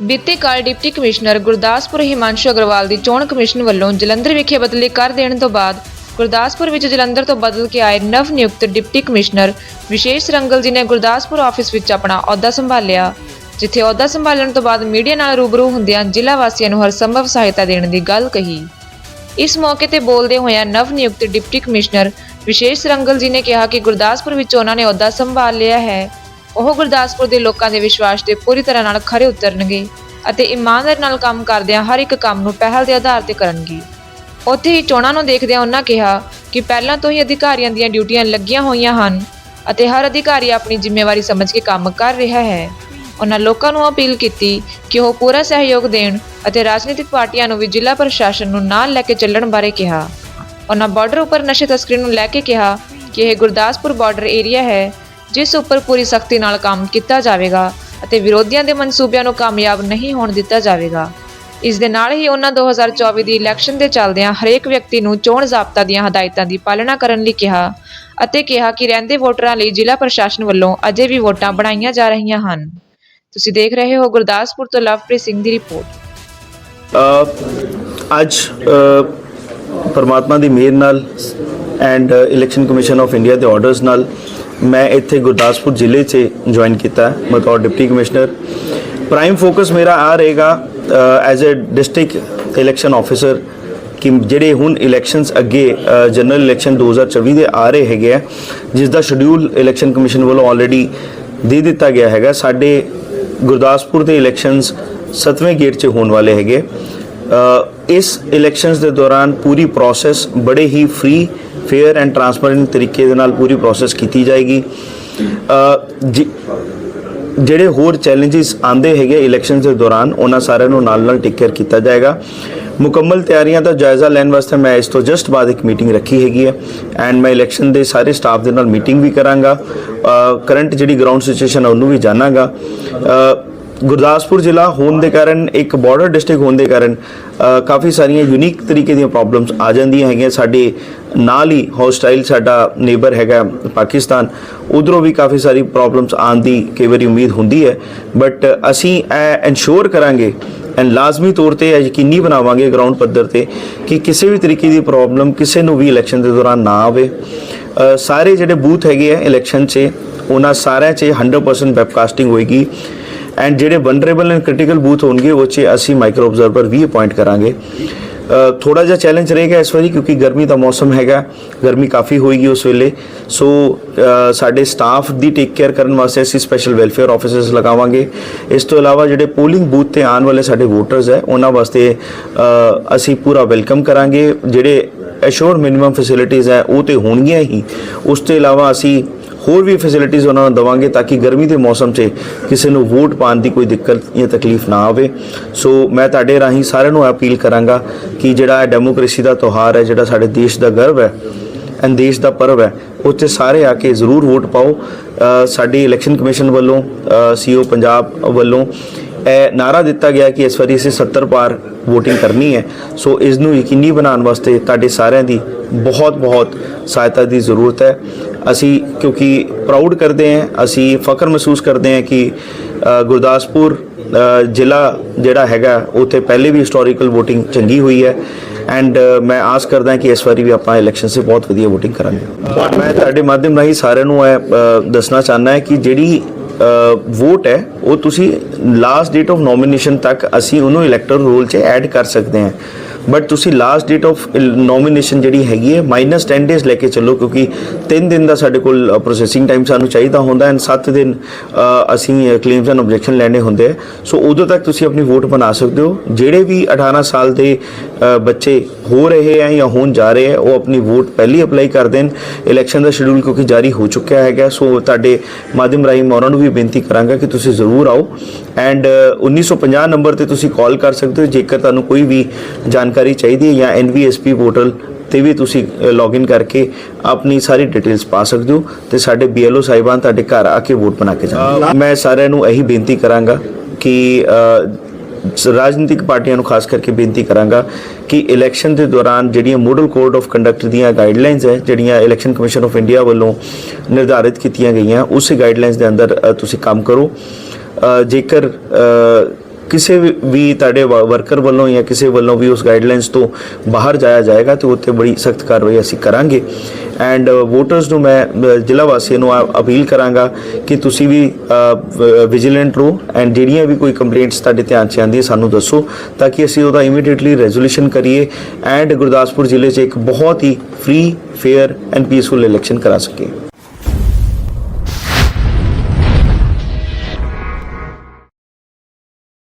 ਬੀਤੇ ਕੱਲ੍ਹ deputy commissioner Gurdaspur Himanshu Agarwal ਦੀ ਚੋਣ ਕਮਿਸ਼ਨ ਵੱਲੋਂ ਜਲੰਧਰ ਵਿਖੇ ਬਦਲੀ ਕਰ ਦੇਣ ਤੋਂ ਬਾਅਦ ਗੁਰਦਾਸਪੁਰ ਵਿੱਚ ਜਲੰਧਰ ਤੋਂ ਬਦਲ ਕੇ ਆਏ ਨਵ ਨਿਯੁਕਤ ਡਿਪਟੀ ਕਮਿਸ਼ਨਰ ਵਿਸ਼ੇਸ਼ ਰੰਗਲ ਜੀ ਨੇ ਗੁਰਦਾਸਪੁਰ ਆਫਿਸ ਵਿੱਚ ਆਪਣਾ ਅਹੁਦਾ ਸੰਭਾਲਿਆ, ਜਿੱਥੇ ਅਹੁਦਾ ਸੰਭਾਲਣ ਤੋਂ ਬਾਅਦ ਮੀਡੀਆ ਨਾਲ ਰੂਬਰੂ ਹੁੰਦਿਆਂ ਜ਼ਿਲ੍ਹਾ ਵਾਸੀਆਂ ਨੂੰ ਹਰ ਸੰਭਵ ਸਹਾਇਤਾ ਦੇਣ ਦੀ ਗੱਲ ਕਹੀ। ਇਸ ਮੌਕੇ ਤੇ ਬੋਲਦੇ ਹੋਇਆਂ ਨਵ ਨਿਯੁਕਤ ਡਿਪਟੀ ਕਮਿਸ਼ਨਰ ਵਿਸ਼ੇਸ਼ ਰੰਗਲ ਜੀ ਨੇ ਕਿਹਾ ਕਿ ਗੁਰਦਾਸਪੁਰ ਵਿੱਚ ਉਹਨਾਂ ਨੇ ਅਹੁਦਾ ਸੰਭਾਲ ਲਿਆ ਹੈ। ਉਹ ਗੁਰਦਾਸਪੁਰ ਦੇ ਲੋਕਾਂ ਦੇ ਵਿਸ਼ਵਾਸ ਤੇ ਪੂਰੀ ਤਰ੍ਹਾਂ ਨਾਲ ਖਰੇ ਉਤਰਨਗੇ ਅਤੇ ਇਮਾਨਦਾਰੀ ਨਾਲ ਕੰਮ ਕਰਦਿਆਂ ਹਰ ਇੱਕ ਕੰਮ ਨੂੰ ਪਹਿਲ ਦੇ ਆਧਾਰ ਤੇ ਕਰਨਗੇ। ਉੱਥੇ ਹੀ ਚੋਣਾਂ ਨੂੰ ਦੇਖਦਿਆਂ ਉਹਨਾਂ ਕਿਹਾ ਕਿ ਪਹਿਲਾਂ ਤੋਂ ਹੀ ਅਧਿਕਾਰੀਆਂ ਦੀਆਂ ਡਿਊਟੀਆਂ ਲੱਗੀਆਂ ਹੋਈਆਂ ਹਨ ਅਤੇ ਹਰ ਅਧਿਕਾਰੀ ਆਪਣੀ ਜ਼ਿੰਮੇਵਾਰੀ ਸਮਝ ਕੇ ਕੰਮ ਕਰ ਰਿਹਾ ਹੈ। ਉਹਨਾਂ ਲੋਕਾਂ ਨੂੰ ਅਪੀਲ ਕੀਤੀ ਕਿ ਉਹ ਪੂਰਾ ਸਹਿਯੋਗ ਦੇਣ ਅਤੇ ਰਾਜਨੀਤਿਕ ਪਾਰਟੀਆਂ ਨੂੰ ਵੀ ਜ਼ਿਲ੍ਹਾ ਪ੍ਰਸ਼ਾਸਨ ਨੂੰ ਨਾਲ ਲੈ ਕੇ ਚੱਲਣ ਬਾਰੇ ਕਿਹਾ। ਉਹਨਾਂ ਬਾਰਡਰ ਉੱਪਰ ਨਸ਼ੇ ਤਸਕਰੀ ਨੂੰ ਲੈ ਕੇ ਕਿਹਾ ਕਿ ਇਹ ਗੁਰਦਾਸਪੁਰ ਬਾਰਡਰ ਏਰੀਆ ਹੈ ਜਿਸ ਉੱਪਰ ਪੂਰੀ ਸਖਤੀ ਨਾਲ ਕੰਮ ਕੀਤਾ ਜਾਵੇਗਾ ਅਤੇ ਵਿਰੋਧੀਆਂ ਦੇ ਮਨਸੂਬਿਆਂ ਨੂੰ ਕਾਮਯਾਬ ਨਹੀਂ ਹੋਣ ਦਿੱਤਾ ਜਾਵੇਗਾ। ਇਸ ਦੇ ਨਾਲ ਹੀ ਉਹਨਾਂ 2024 ਦੀ ਇਲੈਕਸ਼ਨ ਦੇ ਚੱਲਦਿਆਂ ਹਰੇਕ ਵਿਅਕਤੀ ਨੂੰ ਚੋਣ ਜ਼ਾਬਤਾ ਦੀਆਂ ਹਦਾਇਤਾਂ ਦੀ ਪਾਲਣਾ ਕਰਨ ਲਈ ਕਿਹਾ ਅਤੇ ਕਿਹਾ ਕਿ ਰਹਿੰਦੇ ਵੋਟਰਾਂ ਲਈ ਜ਼ਿਲ੍ਹਾ ਪ੍ਰਸ਼ਾਸਨ ਵੱਲੋਂ ਅਜੇ ਵੀ ਵੋਟਾਂ ਬਣਾਈਆਂ ਜਾ ਰਹੀਆਂ ਹਨ। ਤੁਸੀਂ ਦੇਖ ਰਹੇ ਹੋ ਗੁਰਦਾਸਪੁਰ ਤੋਂ ਲਵਪ੍ਰੀਤ ਸਿੰਘ ਦੀ ਰਿਪੋਰਟ। ਅੱਜ ਪਰਮਾਤਮਾ ਦੀ ਮਿਹਰ ਨਾਲ and election commission of India ਦੇ ਆਰਡਰਸ ਨਾਲ ਮੈਂ ਇੱਥੇ ਗੁਰਦਾਸਪੁਰ ਜ਼ਿਲ੍ਹੇ 'ਚ ਜੁਆਇਨ ਕੀਤਾ ਬਤੌਰ ਡਿਪਟੀ ਕਮਿਸ਼ਨਰ। ਪ੍ਰਾਈਮ ਫੋਕਸ ਮੇਰਾ ਆ ਰਹੇਗਾ as a district election officer ਕਿ ਜਿਹੜੇ ਹੁਣ ਇਲੈਕਸ਼ਨਸ ਅੱਗੇ ਜਨਰਲ ਇਲੈਕਸ਼ਨ 2024 ਦੇ ਆ ਰਹੇ ਹੈਗੇ ਆ, ਜਿਸ ਦਾ ਸ਼ਡਿਊਲ ਇਲੈਕਸ਼ਨ ਕਮਿਸ਼ਨ ਵੱਲੋਂ ਆਲਰੇਡੀ ਦੇ ਦਿੱਤਾ ਗਿਆ ਹੈਗਾ। ਸਾਡੇ ਗੁਰਦਾਸਪੁਰ ਦੇ ਇਲੈਕਸ਼ਨਸ 7ਵੇਂ ਗੇਟ 'ਚ ਹੋਣ ਵਾਲੇ ਹੈਗੇ। ਇਸ ਇਲੈਕਸ਼ਨਸ ਦੇ ਦੌਰਾਨ ਪੂਰੀ ਪ੍ਰੋਸੈਸ ਬੜੇ ਹੀ ਫ੍ਰੀ ਫੇਅਰ ਐਂਡ ਟਰਾਂਸਪੇਰੈਂਟ ਤਰੀਕੇ ਦੇ ਨਾਲ ਪੂਰੀ ਪ੍ਰੋਸੈਸ ਕੀਤੀ ਜਾਏਗੀ। ਜਿਹੜੇ ਹੋਰ ਚੈਲੰਜਸ ਆਂਦੇ ਹੈਗੇ ਇਲੈਕਸ਼ਨ ਦੇ ਦੌਰਾਨ, ਉਹਨਾਂ ਸਾਰਿਆਂ ਨੂੰ ਨਾਲ ਨਾਲ ਟੇਕ ਕੇਅਰ ਕੀਤਾ ਜਾਏਗਾ। ਮੁਕੰਮਲ ਤਿਆਰੀਆਂ ਦਾ ਜਾਇਜ਼ਾ ਲੈਣ ਵਾਸਤੇ ਮੈਂ ਇਸ ਤੋਂ ਜਸਟ ਬਾਅਦ ਇੱਕ ਮੀਟਿੰਗ ਰੱਖੀ ਹੈਗੀ ਹੈ ਐਂਡ ਮੈਂ ਇਲੈਕਸ਼ਨ ਦੇ ਸਾਰੇ ਸਟਾਫ ਦੇ ਨਾਲ ਮੀਟਿੰਗ ਵੀ ਕਰਾਂਗਾ। ਕਰੰਟ ਜਿਹੜੀ ਗਰਾਊਂਡ ਸਿਚੁਏਸ਼ਨ ਹੈ ਉਹਨੂੰ ਵੀ ਜਾਣਾਂਗਾ। ਗੁਰਦਾਸਪੁਰ ਜ਼ਿਲ੍ਹਾ ਹੋਣ ਦੇ ਕਾਰਨ, ਇੱਕ ਬਾਰਡਰ ਡਿਸਟ੍ਰਿਕਟ ਹੋਣ ਦੇ ਕਾਰਨ ਕਾਫੀ ਸਾਰੀਆਂ ਯੂਨੀਕ ਤਰੀਕੇ ਦੀਆਂ ਪ੍ਰੋਬਲਮਸ ਆ ਜਾਂਦੀਆਂ ਹੈਗੀਆਂ। ਸਾਡੇ ਨਾਲ ਹੀ ਹੌਸਟਾਈਲ ਸਾਡਾ ਨੇਬਰ ਹੈਗਾ ਪਾਕਿਸਤਾਨ, ਉਧਰੋਂ ਵੀ ਕਾਫੀ ਸਾਰੀ ਪ੍ਰੋਬਲਮਸ ਆਉਣ ਦੀ ਕਈ ਵਾਰੀ ਉਮੀਦ ਹੁੰਦੀ ਹੈ। ਬਟ ਅਸੀਂ ਇਹ ਇਨਸ਼ੋਰ ਕਰਾਂਗੇ ਐਂਡ ਲਾਜ਼ਮੀ ਤੌਰ ਤੇ ਇਹ ਯਕੀਨੀ ਬਣਾਵਾਂਗੇ ਗਰਾਊਂਡ ਪੱਧਰ ਤੇ ਕਿ ਕਿਸੇ ਵੀ ਤਰੀਕੇ ਦੀ ਪ੍ਰੋਬਲਮ ਕਿਸੇ ਨੂੰ ਵੀ ਇਲੈਕਸ਼ਨ ਦੇ ਦੌਰਾਨ ਨਾ ਆਵੇ। ਸਾਰੇ ਜਿਹੜੇ ਬੂਥ ਹੈਗੇ ਆ ਇਲੈਕਸ਼ਨ 'ਚ, ਉਹਨਾਂ ਸਾਰਿਆਂ 'ਚ 100% ਵੈਬਕਾਸਟਿੰਗ ਹੋਏਗੀ। ਐਂਡ ਜਿਹੜੇ ਵਨਰੇਬਲ ਐਂਡ ਕ੍ਰਿਟੀਕਲ ਬੂਥ ਹੋਣਗੇ, ਉਹ 'ਚ ਅਸੀਂ ਮਾਈਕਰੋ ਆਬਜ਼ਰਵਰ ਵੀ ਅਪਾਇੰਟ ਕਰਾਂਗੇ। ਥੋੜਾ ਜਿਹਾ ਚੈਲੰਜ ਰਹੇਗਾ ਇਸ ਵਾਰੀ ਕਿਉਂਕਿ ਗਰਮੀ ਦਾ ਮੌਸਮ ਹੈਗਾ। ਗਰਮੀ ਕਾਫੀ ਹੋਏਗੀ ਉਸ ਵੇਲੇ। ਸੋ ਸਾਡੇ ਸਟਾਫ ਦੀ ਟੇਕ ਕੇਅਰ ਕਰਨ ਵਾਸਤੇ ਅਸੀਂ ਸਪੈਸ਼ਲ ਵੈਲਫੇਅਰ ਆਫਿਸਰਸ ਲਗਾਵਾਂਗੇ। ਇਸ ਤੋਂ ਇਲਾਵਾ ਜਿਹੜੇ ਪੋਲਿੰਗ ਬੂਥ ਤੇ ਆਉਣ ਵਾਲੇ ਸਾਡੇ ਵੋਟਰਸ ਹੈ, ਉਹਨਾਂ ਵਾਸਤੇ ਅਸੀਂ ਪੂਰਾ ਵੈਲਕਮ ਕਰਾਂਗੇ। ਜਿਹੜੇ ਐਸ਼ੋਰ ਮਿਨੀਮਮ ਫੈਸਿਲਿਟੀਆਂ ਹੈ, ਉਹ ਤੇ ਹੋਣਗੀਆਂ ਹੀ। ਉਸ ਤੋਂ ਇਲਾਵਾ ਅਸੀਂ ਹੋਰ ਵੀ ਫੈਸਿਲਿਟੀਆਂ ਉਹਨਾਂ ਨੂੰ ਦਵਾਂਗੇ ਤਾਂ ਕਿ ਗਰਮੀ ਦੇ ਮੌਸਮ 'ਚ ਕਿਸੇ ਨੂੰ ਵੋਟ ਪਾਉਣ ਦੀ ਕੋਈ ਦਿੱਕਤ ਜਾਂ ਤਕਲੀਫ ਨਾ ਆਵੇ। ਸੋ ਮੈਂ ਤੁਹਾਡੇ ਰਾਹੀਂ ਸਾਰਿਆਂ ਨੂੰ ਅਪੀਲ ਕਰਾਂਗਾ ਕਿ ਜਿਹੜਾ ਇਹ ਡੈਮੋਕ੍ਰੇਸੀ ਦਾ ਤਿਉਹਾਰ ਹੈ, ਜਿਹੜਾ ਸਾਡੇ ਦੇਸ਼ ਦਾ ਗਰਵ ਹੈ ਐਂਡ ਦੇਸ਼ ਦਾ ਪਰਵ ਹੈ, ਉੱਥੇ ਸਾਰੇ ਆ ਕੇ ਜ਼ਰੂਰ ਵੋਟ ਪਾਓ। ਸਾਡੀ ਇਲੈਕਸ਼ਨ ਕਮਿਸ਼ਨ ਵੱਲੋਂ ਸੀਓ ਪੰਜਾਬ ਵੱਲੋਂ ਇਹ ਨਾਰਾ ਦਿੱਤਾ ਗਿਆ ਕਿ ਇਸ ਵਾਰੀ ਅਸੀਂ 70 ਪਾਰ VOTING ਕਰਨੀ ਹੈ। ਸੋ ਇਸ ਨੂੰ ਯਕੀਨੀ ਬਣਾਉਣ ਵਾਸਤੇ ਤੁਹਾਡੇ ਸਾਰਿਆਂ ਦੀ ਬਹੁਤ ਬਹੁਤ ਸਹਾਇਤਾ ਦੀ ਜ਼ਰੂਰਤ ਹੈ। ਅਸੀਂ ਕਿਉਂਕਿ ਪ੍ਰਾਊਡ ਕਰਦੇ ਹਾਂ, ਅਸੀਂ ਫਖਰ ਮਹਿਸੂਸ ਕਰਦੇ ਹਾਂ ਕਿ ਗੁਰਦਾਸਪੁਰ ਜ਼ਿਲ੍ਹਾ ਜਿਹੜਾ ਹੈਗਾ, ਉੱਥੇ ਪਹਿਲੇ ਵੀ ਹਿਸਟੋਰੀਕਲ VOTING ਚੰਗੀ ਹੋਈ ਹੈ ਐਂਡ ਮੈਂ ਆਸ ਕਰਦਾ ਹਾਂ ਕਿ ਇਸ ਵਾਰੀ ਵੀ ਆਪਾਂ ਇਲੈਕਸ਼ਨ 'ਚ ਬਹੁਤ ਵਧੀਆ VOTING ਕਰਾਂਗੇ। ਮੈਂ ਤੁਹਾਡੇ ਮਾਧਿਅਮ ਰਾਹੀਂ ਸਾਰਿਆਂ ਨੂੰ ਇਹ ਦੱਸਣਾ ਚਾਹੁੰਦਾ ਹਾਂ ਕਿ ਜਿਹੜੀ ਵੋਟ ਹੈ, ਉਹ ਤੁਸੀਂ ਲਾਸਟ ਡੇਟ ਆਫ ਨੋਮੀਨੇਸ਼ਨ ਤੱਕ ਅਸੀਂ ਉਹਨੂੰ ਇਲੈਕਟਰ ਰੋਲ 'ਚ ਐਡ ਕਰ ਸਕਦੇ ਹਾਂ। ਬਟ ਤੁਸੀਂ ਲਾਸਟ ਡੇਟ ਆਫ ਨੋਮੀਨੇਸ਼ਨ ਜਿਹੜੀ ਹੈਗੀ ਹੈ ਮਾਈਨਸ 10 ਡੇਜ਼ ਲੈ ਕੇ ਚੱਲੋ, ਕਿਉਂਕਿ 3 ਦਿਨ ਦਾ ਸਾਡੇ ਕੋਲ ਪ੍ਰੋਸੈਸਿੰਗ ਟਾਈਮ ਸਾਨੂੰ ਚਾਹੀਦਾ ਹੁੰਦਾ ਐਂਡ 7 ਦਿਨ ਅਸੀਂ ਕਲੇਮਸ ਐਂਡ ਆਬਜੈਕਸ਼ਨ ਲੈਣੇ ਹੁੰਦੇ ਆ। ਸੋ ਉਦੋਂ ਤੱਕ ਤੁਸੀਂ ਆਪਣੀ ਵੋਟ ਬਣਾ ਸਕਦੇ ਹੋ। ਜਿਹੜੇ ਵੀ 18 ਸਾਲ ਦੇ ਬੱਚੇ ਹੋ ਰਹੇ ਆ ਜਾਂ ਹੋਣ ਜਾ ਰਹੇ ਆ, ਉਹ ਆਪਣੀ ਵੋਟ ਪਹਿਲੀ ਅਪਲਾਈ ਕਰ ਦੇਣ। ਇਲੈਕਸ਼ਨ ਦਾ ਸ਼ਡਿਊਲ ਕਿਉਂਕਿ ਜਾਰੀ ਹੋ ਚੁੱਕਿਆ ਹੈਗਾ ਸੋ ਤੁਹਾਡੇ ਮਾਧਿਅਮ ਰਾਹੀਂ ਮੈਂ ਉਹਨਾਂ ਨੂੰ ਵੀ ਬੇਨਤੀ ਕਰਾਂਗਾ ਕਿ ਤੁਸੀਂ ਜ਼ਰੂਰ ਆਓ। ਐਂਡ 1950 ਨੰਬਰ ਤੇ ਤੁਸੀਂ ਕਾਲ ਕਰ ਸਕਦੇ ਹੋ, ਜੇਕਰ ਤੁਹਾਨੂੰ ਕੋਈ ਵੀ ਜਾਣਕਾਰੀ ਚਾਹੀਦੀ ਹੈ ਜਾਂ ਐਨਵੀਐਸਪੀ ਪੋਰਟਲ ਤੇ ਵੀ ਤੁਸੀਂ ਲੌਗਇਨ ਕਰਕੇ ਆਪਣੀ ਸਾਰੀ ਡਿਟੇਲਸ ਪਾ ਸਕਦੇ ਹੋ ਤੇ ਸਾਡੇ ਬੀਐਲਓ ਸਾਹਿਬਾਨ ਤੁਹਾਡੇ ਘਰ ਆ ਕੇ ਵੋਟ ਬਣਾ ਕੇ ਜਾਣਗੇ। ਮੈਂ ਸਾਰਿਆਂ ਨੂੰ ਇਹੀ ਬੇਨਤੀ ਕਰਾਂਗਾ ਕਿ ਰਾਜਨੀਤਿਕ ਪਾਰਟੀਆਂ ਨੂੰ ਖਾਸ ਕਰਕੇ ਬੇਨਤੀ ਕਰਾਂਗਾ ਕਿ ਇਲੈਕਸ਼ਨ ਦੇ ਦੌਰਾਨ ਜਿਹੜੀਆਂ ਮੋਡਲ ਕੋਡ ਆਫ ਕੰਡਕਟ ਦੀਆਂ ਗਾਈਡਲਾਈਨਸ ਹੈ, ਜਿਹੜੀਆਂ ਇਲੈਕਸ਼ਨ ਕਮਿਸ਼ਨ ਆਫ ਇੰਡੀਆ ਵੱਲੋਂ ਨਿਰਧਾਰਿਤ ਕੀਤੀਆਂ ਗਈਆਂ, ਉਸ ਗਾਈਡਲਾਈਨਸ ਦੇ ਅੰਦਰ ਤੁਸੀਂ ਕੰਮ ਕਰੋ। ਜੇਕਰ ਕਿਸੇ ਵੀ- ਵੀ ਤੁਹਾਡੇ ਵਰਕਰ ਵੱਲੋਂ ਜਾਂ ਕਿਸੇ ਵੱਲੋਂ ਵੀ ਉਸ ਗਾਈਡਲਾਈਨਸ ਤੋਂ ਬਾਹਰ ਜਾਇਆ ਜਾਏਗਾ ਤੇ ਉੱਤੇ ਬੜੀ ਸਖਤ ਕਾਰਵਾਈ ਅਸੀਂ ਕਰਾਂਗੇ। ਐਂਡ ਵੋਟਰਸ ਨੂੰ ਮੈਂ ਜ਼ਿਲ੍ਹਾ ਵਾਸੀਆਂ ਨੂੰ ਆ- ਅਪੀਲ ਕਰਾਂਗਾ ਕਿ ਤੁਸੀਂ ਵੀ ਵਿਜੀਲੈਂਟ ਰਹੋ ਐਂਡ ਜਿਹੜੀਆਂ ਵੀ ਕੋਈ ਕੰਪਲੇਂਟਸ ਤੁਹਾਡੇ ਧਿਆਨ 'ਚ ਆਉਂਦੀ ਸਾਨੂੰ ਦੱਸੋ ਤਾਂ ਕਿ ਅਸੀਂ ਉਹਦਾ ਇਮੀਡੀਏਟਲੀ ਰੈਜ਼ੋਲੂਸ਼ਨ ਕਰੀਏ ਐਂਡ ਗੁਰਦਾਸਪੁਰ ਜ਼ਿਲ੍ਹੇ 'ਚ ਇੱਕ ਬਹੁਤ ਹੀ free fair and peaceful election ਕਰਾ ਸਕੀਏ।